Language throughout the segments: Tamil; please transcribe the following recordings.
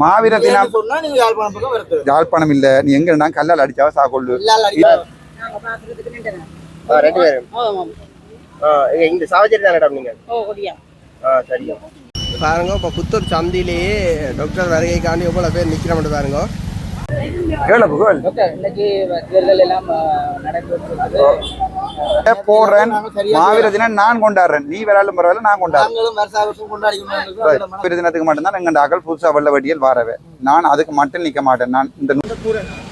மாவீர தினம் சொன்னா நீங்க யாழ்ப்பாணம் இல்ல. நீ எங்க நான் கல்லால் அடிச்சாவ சாக்கொள்ளு ரெண்டு பேரும். ஆ, இங்க இந்த சாவச்சேரி தானே இடம் நீங்க பாருங்க இப்போ புத்தூர் சந்திலேயே டாக்டர் வருகைக்காண்டி எவ்வளோ பேர் நிற்கிறோம் பாருங்க. கேளு புகழ் போடுறேன் மாவீர தினம் நான் கொண்டாடுறேன். நீ வேறாலும் பரவாயில்ல நான் கொண்டாடுறேன். மாவீர தினத்துக்கு மட்டும்தான் எங்க அகல் புதுசா வெள்ள வட்டியல் வாரவே. நான் அதுக்கு மட்டும் நிக்க மாட்டேன். நான் இந்த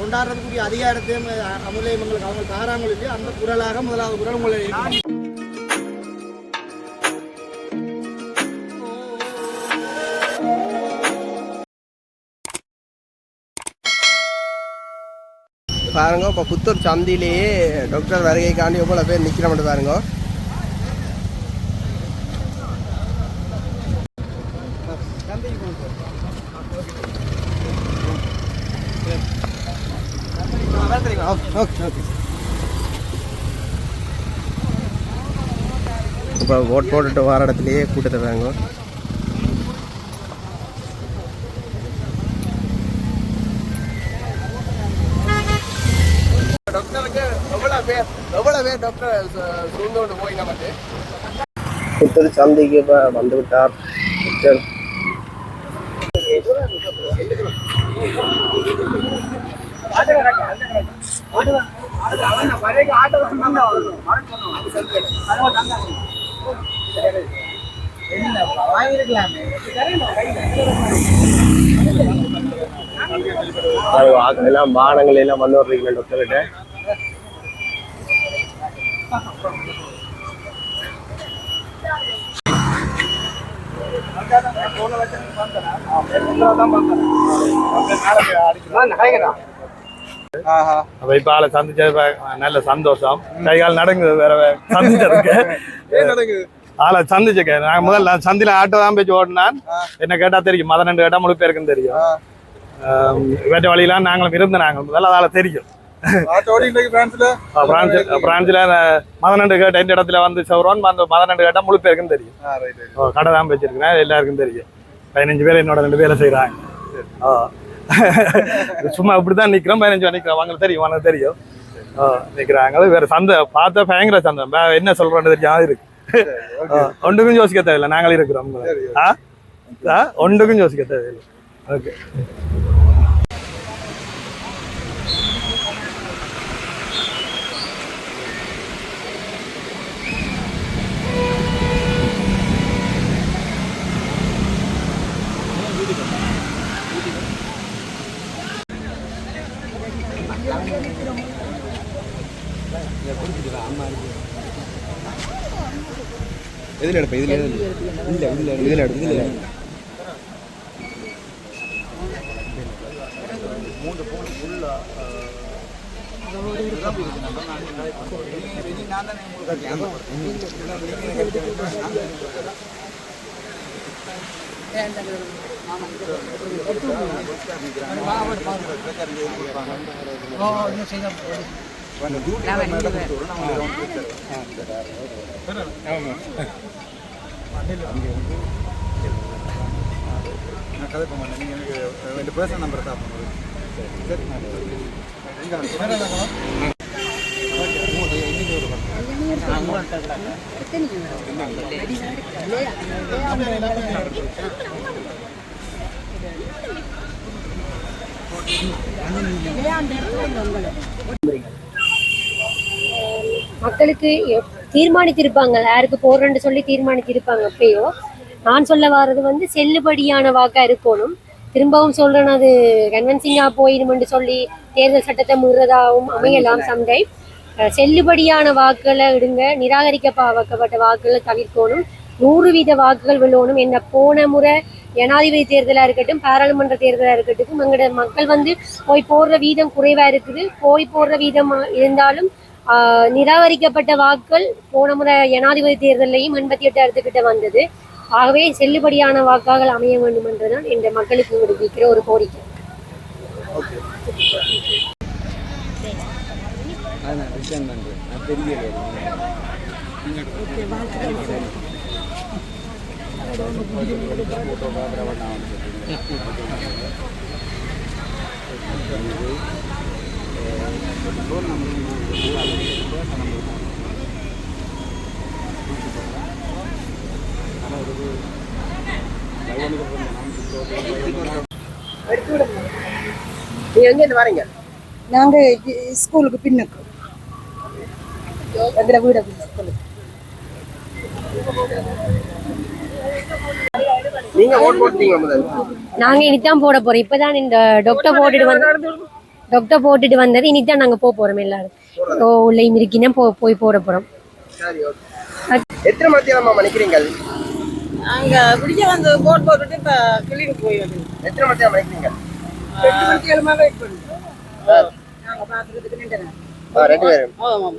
கொண்டாடுறதுக்குரிய அதிகாரத்தையும் அமுலையும் அவங்க தாராமல் அந்த குரலாக முதலாவது குரல் உங்களை பாருங்க. இப்போ புத்தூர் சந்திலேயே டாக்டர் வருகைக்காண்டி எவ்வளோ பேர் நிற்கிற மட்டும் பாருங்க. இப்போ ஓட் போட்டுட்டு வர இடத்துலையே கூட்டத்தை வாங்க பேர் எவ்வளோ பேர் டாக்டர் சூழ்ந்து போய் நமக்கு புத்தர் சந்தைக்கு இப்போ வந்து விட்டார் புத்தர் எல்லாம் வாகனங்கள் எல்லாம் வந்து வர்றீங்களா டாக்டர்கிட்ட அப்ப இப்ப ஆளை சந்திச்சது ப- நல்ல சந்தோஷம். கை கால் நடங்குது வேற சந்திச்சதுக்கு. ஆளை சந்திச்சுக்க. நான் முதல்ல சந்தில ஆட்டோ தான் போய் ஓடினான். என்ன கேட்டா தெரியும். மத ரெண்டு கேட்டா முழு பேருக்கும் தெரியும் வேட்ட வழியெல்லாம் நாங்களும் இருந்த நாங்கள் முதல்ல அதால தெரியும். பிரான்ஸ்ல மதநண்டு கேட்ட இந்த இடத்துல வந்து சௌரோன் அந்த மதநண்டு கேட்டா முழு பேருக்கும் தெரியும். கடை தான் வச்சிருக்கிறேன் எல்லாருக்கும் தெரியும். பதினஞ்சு பேர் என்னோட ரெண்டு வேலை செய்யறாங்க ஓ சும்மா இப்படிதான் நிக்கிறோம் பதினஞ்சு பேர் நிக்கிறோம் அவங்களுக்கு தெரியும் அவங்களுக்கு தெரியும். ஓ நிக்கிறாங்க. வேற சந்தை பார்த்த பயங்கர சந்தை என்ன சொல்றோன்னு தெரியாது இருக்கு. ஒன்றுக்கும் யோசிக்க தேவையில்லை. நாங்களும் இருக்கிறோம். ஒன்றுக்கும் யோசிக்க தேவையில்லை. ஓகே எதுல எடுப்ப இதுல இல்ல இதுல இதுல எடு இதுல எடு. நான் கதைப்ப மாட்டேன் நீங்க எனக்கு ரெண்டு பர்சன் நம்பர் தான் பண்ணுவது சரி மக்களுக்கு எப்- தீர்மானித்திருப்பாங்க யாருக்கு போடுறேன்னு சொல்லி தீர்மானித்திருப்பாங்க எப்பயோ நான் சொல்ல வர்றது வந்து செல்லுபடியான வாக்கா இருக்கணும். திரும்பவும் சொல்றேன் அது கன்வென்சிங்கா போயிடுமென்று சொல்லி தேர்தல் சட்டத்தை மீறதாகவும் அமையலாம் சம்டைம் செல்லுபடியான வாக்குகளை இடுங்க நிராகரிக்கப்பட்ட வாக்குகளை தவிர்க்கணும் நூறு வீத வாக்குகள் விழுவணும் என்ன போன முறை ஜனாதிபதி தேர்தலாக இருக்கட்டும் பாராளுமன்ற தேர்தலாக இருக்கட்டும் எங்களோட மக்கள் வந்து போய் போடுற வீதம் குறைவாக இருக்குது. போய் போடுற வீதம் இருந்தாலும் ஆஹ் நிராகரிக்கப்பட்ட வாக்குகள் போன முறை ஜனாதிபதி தேர்தலையும் எண்பத்தி எட்டாயிரத்துக்கிட்ட வந்தது. ஆகவே செல்லுபடியான வாக்காக அமைய வேண்டும் என்றுதான் இந்த மக்களுக்கு விடுவிக்கிற ஒரு கோரிக்கை. நான் ரிட்டர்ன் பண்றேன் நான் தெரியல நீங்க எங்க இருந்து வரீங்க? நாங்க இ- ஸ்கூலுக்கு பின்னுக்கு. எங்களை வீடு நீங்க ஓட் போட்டீங்க முதல்ல. நாங்க இனிதான் போட போறோம். இப்பதான் இந்த டாக்டர் போட்டுட்டு வந்து டாக்டர் போட்டுட்டு வந்தது. இனிதான் நாங்க போக போறோம் எல்லாரும். ஓ உள்ள இருக்கினா போ போய் போட போறோம். எத்தனை மத்தியானமா நினைக்கிறீங்க அங்க பிடிக்க வந்து போட் போட்டுட்டு இப்ப கிளினிக் போய் வந்து எத்தனை மத்தியானம் நினைக்கிறீங்க எட்டு மணிக்கு வெயிட் பண்ணுறோம் நாங்க பாக்குறதுக்கு ரெண்டு பேரும். ஆமாம்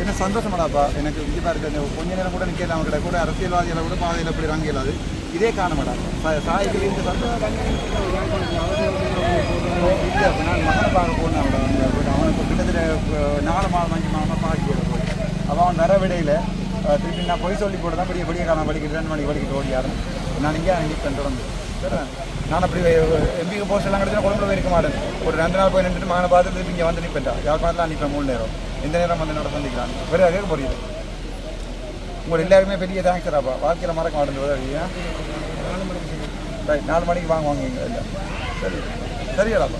என்ன சந்தோஷமாடாப்பா எனக்கு இங்கே பாருங்க கொஞ்ச நேரம் கூட நிற்கலாம் அவங்க கூட அரசியல்வாதிகளை கூட பாதையில் எப்படி இறங்க இயலாது இதே காணமாடா மாட்டாங்க சாய்க்கு இந்த சந்தோஷம் இல்லை நான் மகனை பார்க்க போனேன் அவட அவன் இப்போ கிட்டத்தட்ட நாலு மாதம் அஞ்சு மாதமாக பார்க்க போய் அவன் அவன் வர விடையில் திருப்பி நான் பொய் சொல்லி போட்டு தான் பெரிய பெரிய காலம் படிக்கிட்டு ரெண்டு மணிக்கு படிக்கிட்டு ஓடியாரு நான் இங்கே நிற்பேன் தொடர்ந்து நான் அப்படி எம்பிக்கு போஸ்ட் எல்லாம் கிடைச்சா குழம்புல போய் இருக்க மாட்டேன் ஒரு ரெண்டு நாள் போய் நின்றுட்டு மகனை பார்த்து திருப்பி இங்கே வந்து நிற்பேன் யாழ்ப்பாணத்தில் நிற்பேன் மூணு நேரம் எந்த நேரம் வந்து என்னோட சந்திக்கிறான் வேறு கேட்க புரியுது உங்கள் எல்லாருமே பெரிய தேங்க்ஸ் அப்பா வாழ்க்கையில் மறக்க மாட்டேன் ரைட் நாலு மணிக்கு வாங்க வாங்க இங்கே இல்லை. சரி. சரியாடாப்பா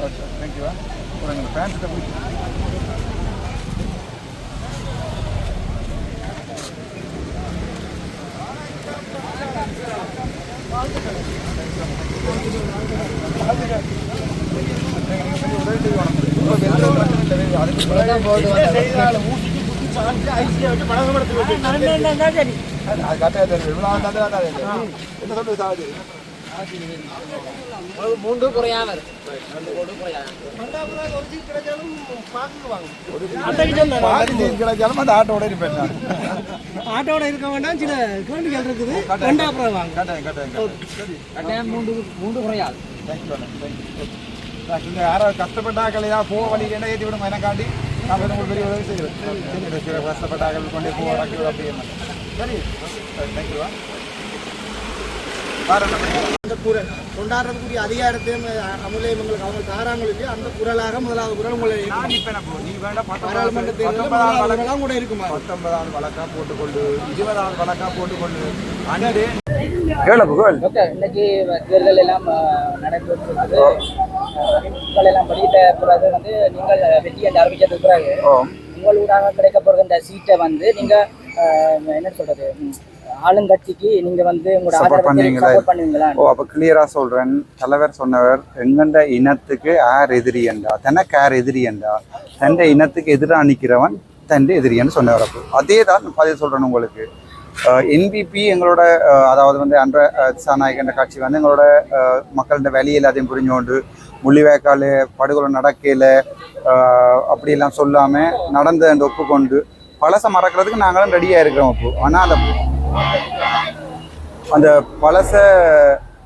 ஓகே தேங்க்யூவா அப்புறம் எங்கள் ஃபேன்ஸ்கிட்ட போய் உதவி செய்வாங்க அதுக்கு அது கட்டாய தெரியும் இவ்வளோ கட்டாய தெரியும் என்ன சொல்லுது சாவதி மூன்று குறையாம கிடைச்சாலும் அந்த ஆட்டோட இருப்பேன் ஆட்டோட இருக்க வேண்டாம் சில கேள்விகள் இருக்குது ரெண்டாப்புறம் வாங்க கட்டாயம் கட்டாயம் மூன்று மூன்று குறையாது இந்த யாராவது கஷ்டப்பட்டாக்கள் ஏதாவது போக வழியில் என்ன ஏற்றி விடும்? எனக்காண்டி வந்து உங்களுக்கு பெரிய உதவி செய்கிறேன் சரி கஷ்டப்பட்டாக்கள் கொண்டு போக வளர்க்கி அப்படி என்ன சரி. தேங்க்யூவா அந்த குரல் கொண்டாடுறதுக்குரிய அதிகாரத்தையும் அமுலையும் எங்களுக்கு அவங்க தாராங்கள் இல்லையோ அந்த குரலாக முதலாவது குரல் உங்களை பாராளுமன்ற வழக்கு குரலாக கூட இருக்குமா? பத்தொன்பதாவது வழக்கா போட்டுக்கொண்டு இருபதாவது வழக்கா போட்டுக்கொண்டு டாக்டர் இன்னைக்கு தேர்தல் எல்லாம் அஹ், அறிவிப்புகள் எல்லாம் வெளியிட்ட பிறகு வந்து நீங்கள் வெற்றி என்று அறிவிச்சதுக்கு பிறகு உங்களூடாக கிடைக்க போகிற இந்த சீட்டை வந்து நீங்க என்ன சொல்றது ம், ஆளுங்கட்சிக்கு நீங்க வந்து பண்ணுவீங்களா? ஓ அப்போ கிளியராக சொல்கிறேன் தலைவர் சொன்னவர் எங்கண்ட இனத்துக்கு யார் எதிரி என்றா? தனக்கு யார் எதிரி என்றா? தண்ட இனத்துக்கு எதிராக நிற்கிறவன் தண்ட எதிரின்னு சொன்னவர் அப்போ. அதே தான் பதில் சொல்கிறேன் உங்களுக்கு. என்பிபி எங்களோட அதாவது வந்து அன்ற திசாநாயகன்ற கட்சி வந்து எங்களோட மக்கள்கிட்ட வேலையை எல்லாத்தையும் புரிஞ்சோண்டு முள்ளிவாய்க்கால் படுகொலை நடக்கையில் அப்படியெல்லாம் சொல்லாமல் நடந்த அந்த ஒப்புக்கொண்டு பழசை மறக்கிறதுக்கு நாங்களும் ரெடியாக இருக்கிறோம் இப்போ ஆனால் அந்த அந்த பழசை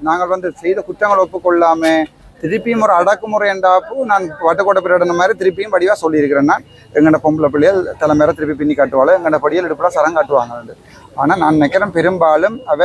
நாங்கள் வந்து செய்த குற்றங்களை ஒப்புக்கொள்ளாமல் திருப்பியும் ஒரு அடக்குமுறை என்றாப்போ நான் வட்டக்கோட்டை பிரகடன மாதிரி திருப்பியும் படிவாக சொல்லியிருக்கிறேன். நான் எங்கள்ட பொம்பளை பிள்ளைகள் தலைமையில திருப்பி பின்னி காட்டுவாள் எங்கள்ட படியில் எடுப்பா சரம் காட்டுவாங்க ஆனால் நான் நினைக்கிறேன் பெரும்பாலும் அவ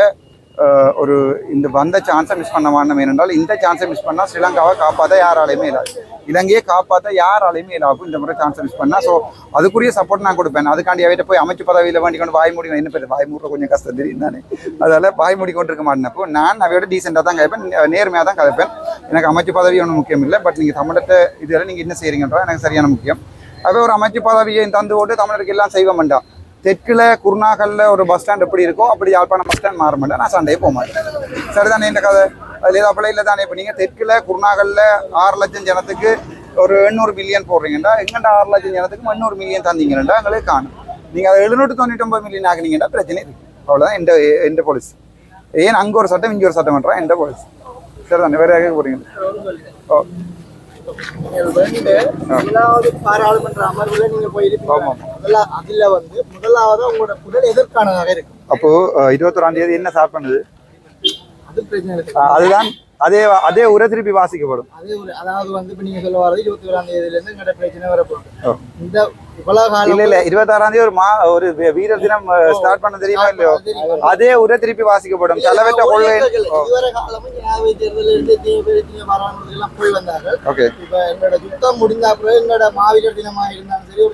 ஒரு இந்த வந்த சான்ஸை மிஸ் பண்ண மாட்டோம். ஏனென்றால் இந்த சான்ஸை மிஸ் பண்ணால் ஸ்ரீலங்காவை காப்பாற்ற யாராலையுமே இல்லாது. இலங்கையை காப்பாற்ற யாராலையுமே இல்லாது இந்த முறை சான்ஸை மிஸ் பண்ணால் ஸோ அதுக்குரிய சப்போர்ட் நான் கொடுப்பேன். அதுக்காண்டி அவையிட்ட போய் அமைச்சு பதவியில் வேண்டி கொண்டு வாய் மூடி என்ன பேர்? வாய் மூடுற கொஞ்சம் கஷ்டம் தெரியும் தானே? அதால வாய் மூடி கொண்டு இருக்க மாட்டேன். அப்போ நான் அவையோட டீசெண்டாக தான் கேட்பேன் நேர்மையாக தான் கதைப்பேன். எனக்கு அமைச்சு பதவி ஒன்றும் முக்கியம் இல்லை. பட் நீங்கள் தமிழத்தை இதெல்லாம் நீங்கள் என்ன செய்கிறீங்கன்றா எனக்கு சரியான முக்கியம். அவை ஒரு அமைச்சு பதவியை தந்து போட்டு தமிழருக்கு எல்லாம் செய்வோம்டா தெற்கில் குருநாகல்ல ஒரு பஸ் ஸ்டாண்ட் எப்படி இருக்கோ அப்படி யாழ்ப்பாணம் பஸ் ஸ்டாண்ட் மாற மாட்டேன் நான் சண்டையே போக மாட்டேன். சரிதானே இந்த கதை. அதில் ஏதோ இல்லை தானே இப்போ நீங்கள் தெற்கில் குருநாகல்ல ஆறு லட்சம் ஜனத்துக்கு ஒரு எண்ணூறு மில்லியன் போடுறீங்கடா எங்கண்டா ஆறு லட்சம் ஜனத்துக்கு எண்ணூறு மில்லியன் தந்தீங்கன்னா எங்களுக்கு காணும். நீங்கள் அதை எழுநூற்றி தொண்ணூற்றி ஒன்பது மில்லியன் ஆக்குனீங்கன்னா பிரச்சனை இருக்குது அவ்வளோதான் எந்த எந்த பாலிசி ஏன் அங்கே ஒரு சட்டம் இங்கே ஒரு சட்டம் பண்ணுறான் எந்த பாலிசி சரிதானே? வேற போகிறீங்க ஓ. ஓ முதலாவது பாராளுமன்ற அமர்வுல நீங்க போயிருப்பீங்க. அதுல வந்து முதலாவது உங்களோட குரல் எதற்கானதாக இருக்கு? அப்போ இருபத்தொராம் தேதி என்ன ஸ்டார்ட் பண்ணுது அதுதான் அதே அதே உரை திருப்பி வாசிக்கப்படும். அதே ஒரு அதாவது வந்து இப்ப நீங்க சொல்ல வர்றது இருபத்தி ஓராம் தேதியில இருந்து பிரச்சனை வரப்போகுது. இந்த இல்ல இல்ல இருபத்தாறாம் தேதி ஒரு மா ஒரு வீரர் தினம் ஸ்டார்ட் பண்ண தெரியுமா இல்லையோ? அதே உரை திருப்பி வாசிக்கப்படும். தலைவற்ற கொள்கை ஓகே இப்ப எங்களோட யுத்தம் முடிந்த அப்புறம் எங்களோட மாவீரர் தினமா இருந்தாலும் ஒரு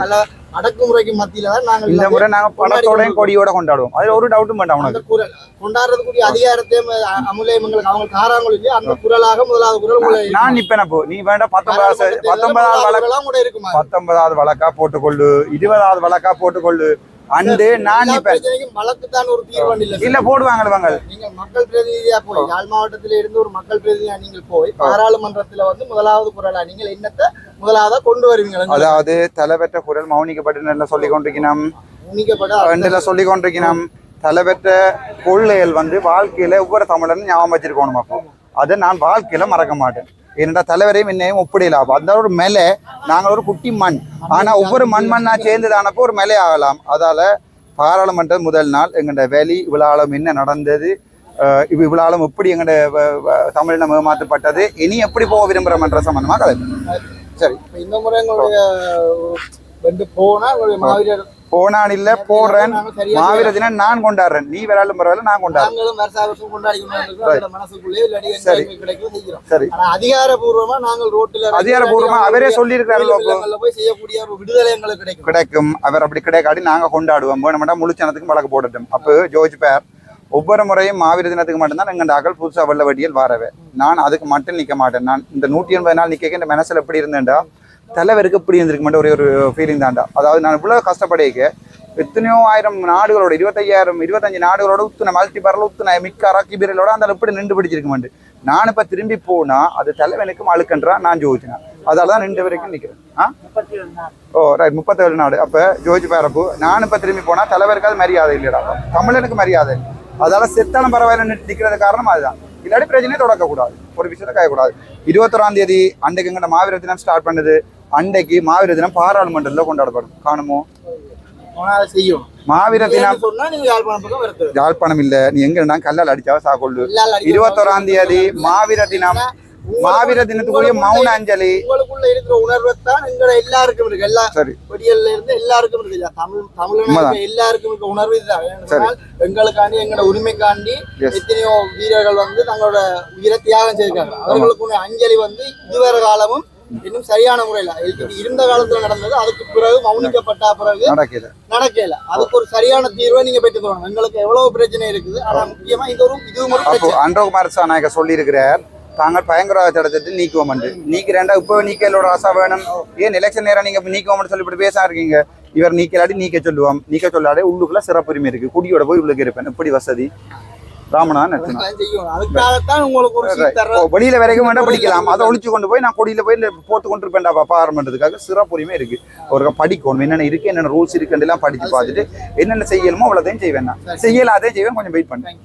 பல அடக்குமுறைக்கு மத்தியில தான் நாங்கள் இந்த முறை நாங்க பணத்தோடையும் கொடியோட கொண்டாடுவோம். அதுல ஒரு டவுட்டும் வேண்டாம் உனக்கு. குரல் கொண்டாடுறதுக்குரிய அதிகாரத்தையும் அமுலையும் எங்களுக்கு அவங்க தாராங்களோ இல்லையா? அந்த குரலாக முதலாவது குரல் நான் நிப்பேன் அப்போ நீ வேண்டாம் பத்தொன்பதாவது பத்தொன்பதாவது தேர்தல்ல வழக்கு குரலாம் கூட இருக்குமா? பத்தொன்பதாவது வழக்கா போட்டுக்கொள்ளு இருபதாவது வழக்கா போட்டுக்கொள்ளு. அண்டு நான் பிரச்சனைக்கும் வழக்குத்தான் ஒரு தீர்வு இல்ல இல்ல போடுவாங்க வாங்க நீங்க மக்கள் பிரதிநிதியா போய் யாழ் மாவட்டத்தில இருந்து ஒரு மக்கள் பிரதிநிதியா நீங்கள் போய் பாராளுமன்றத்துல வந்து முதலாவது குரலா நீங்கள் என்னத்தை முதலாவதா கொண்டு வருவீங்க அதாவது தலைவற்ற குரல் மௌனிக்கப்பட்டு சொல்லி கொண்டிருக்கணும் ரெண்டுல சொல்லி கொண்டிருக்கணும் தலைவற்ற கொள்ளைகள் வந்து வாழ்க்கையில ஒவ்வொரு தமிழனும் ஞாபகம் வச்சிருக்கணும் அப்போ. அதை நான் வாழ்க்கையில மறக்க மாட்டேன். ஏனென்றா தலைவரையும் என்னையும் ஒப்பிடலாம். அந்த ஒரு மேலே நாங்கள் ஒரு குட்டி மண். ஆனா ஒவ்வொரு மண் மண்ணா சேர்ந்ததானப்போ ஒரு மேலே ஆகலாம். அதால பாராளுமன்ற முதல் நாள் எங்கள்ட வேலி விழாலம் என்ன நடந்தது அஹ் இவ் விழாலம் எப்படி எங்கள்ட தமிழினம் ஏமாற்றப்பட்டது இனி எப்படி போக விரும்புகிறோம்ன்ற சம்பந்தமா கதை. சரி. இப்ப இந்த முறை எங்களுடைய வந்து போனா உங்களுடைய மாவீரர் போனான் இல்ல போடுறேன் மாவீர தினம் நான் கொண்டாடுறேன். நீ விராலும் பரவாயில்ல நான் கொண்டாடுறேன். சரி. சரி. அதிகாரபூர்வமா நாங்கள் ரோட்டில் அதிகாரபூர்வமா அவரே சொல்லியிருக்காருல்ல அப்போ. போய் செய்யக்கூடிய விடுதலை எங்களுக்கு கிடைக்கும். கிடைக்கும். அவர் அப்படி கிடைக்காட்டி நாங்க கொண்டாடுவோம். வேணுமெண்டா முழுச்சனத்துக்கும் வழக்கு போடட்டும். அப்போ ஜோர்ஜ் பேர் ஒவ்வொரு முறையும் மாவீர தினத்துக்கு மட்டும்தான் எங்கள் அகல் புதுசா வெள்ள வட்டியில் வரவே. நான் அதுக்கு மட்டும் நிக்க மாட்டேன். நான் இந்த நூற்றி எண்பது நாள் நிக்க இந்த மனசுல எப்படி இருந்தேன்டா? தலைவருக்கு எப்படி இருந்திருக்க மாட்டேன் ஒரே ஒரு ஃபீலிங் தான்டா. அதாவது நான் இவ்வளவு கஷ்டப்படைக்க எத்தனையோ ஆயிரம் நாடுகளோட இருபத்தையாயிரம் இருபத்தஞ்சு நாடுகளோட உத்துன மல்டி பரல உத்துன மிக்க அராக்கி பீரலோட அந்த எப்படி நின்று பிடிச்சிருக்க மாட்டேன். நான் இப்ப திரும்பி போனா அது தலைவனுக்கும் அழுக்கன்றா நான் ஜோதிச்சேன் அதால தான் ரெண்டு வரைக்கும் நிக்கிறேன். ஆ? ஓ ரைட் முப்பத்தேழு நாடு. அப்ப ஜோஜி பேரப்பு நான் இப்ப திரும்பி போனா தலைவருக்கு அது மரியாதை இல்லைடா தமிழனுக்கு மரியாதை இல்லை. அதால செத்தாலும் பரவாயில்ல நிற்கிறது காரணம் அதுதான். இல்லாட்டி பிரச்சனையே தொடக்கக்கூடாது. ஒரு விஷயத்தை கையக்கூடாது இருபத்தொராம் தேதி அன்றைக்கு எங்கட மாவீர தினம் ஸ்டார்ட் பண்ணுது. அன்றைக்கு மாவீர தினம் பாராளுமன்றத்தில் கொண்டாடப்படும். காணுமோ? செய்யும். மாவீர தினம் யாழ்ப்பாணம் இல்ல. நீ எங்க கல்லால் அடிச்சாவ சாக்கொள்ளு இருபத்தொராம் தேதி மாவீர தினம். மாவீர தினத்துக்குரிய மௌன அஞ்சலி. உங்களுக்குள்ள இருக்கிற உணர்வை தான் எங்களை எல்லாருக்கும் இருக்கு. எல்லா சரி. கொடியல்ல இருந்து எல்லாருக்கும் இருக்கு. இல்ல தமிழ் தமிழ் உண்மைதான். எல்லாருக்கும் இருக்க உணர்வு இதுதான். எங்களுக்காண்டி எங்களோட உரிமைக்காண்டி. எத்தனையோ வீரர்கள் வந்து தங்களோட உயிரை தியாகம் செய்திருக்காங்க. அவர்களுக்கு அஞ்சலி வந்து இதுவரை காலமும் இன்னும் சரியான முறையில. இருந்த காலத்துல நடந்தது அதுக்கு பிறகு மௌனிக்கப்பட்ட பிறகு நடக்கல. நடக்கல. அதுக்கு ஒரு சரியான தீர்வை நீங்க பெற்று தரணும் எங்களுக்கு எவ்வளவு பிரச்சனை இருக்குது ஆனா முக்கியமா இது ஒரு இதுவும் ஒரு அன்றகுமார் சாநாயக சொல்லியிருக்கிறார் தாங்கள் பயங்கரவாத சட்டத்தை நீக்குவோம் நீக்கிறேன்டா இப்போ நீக்கலோட ஆசா வேணும். ஏன் எலெக்ஷன் நேரம் நீங்க நீக்குவோம்னு சொல்லி இப்படி பேச இருக்கீங்க? இவர் நீக்கலாடி நீக்க சொல்லுவோம். நீக்க சொல்லாடே உள்ளுக்குள்ள சிறப்புரிமை இருக்கு. குடியோட போய் உள்ளுக்கு இருப்பேன். இப்படி வசதி? தர்றது வெளியில வரைக்கும் வேண்டாம் பிடிக்கலாம். அதை ஒழிச்சு கொண்டு போய் நான் கொடியில போய் போத்து கொண்டு இருப்பேன்டா பாப்பா ஆரம்பின்றதுக்காக சிறப்புரிமை இருக்கு. ஒரு படிக்கணும் என்னென்ன இருக்கு என்னென்ன ரூல்ஸ் இருக்குன்னு எல்லாம் படிச்சு பார்த்துட்டு என்னென்ன செய்யணுமோ அவ்வளோதையும் செய்வேன் நான். செய்யலாதே செய்வேன். கொஞ்சம் வெயிட் பண்ணேன்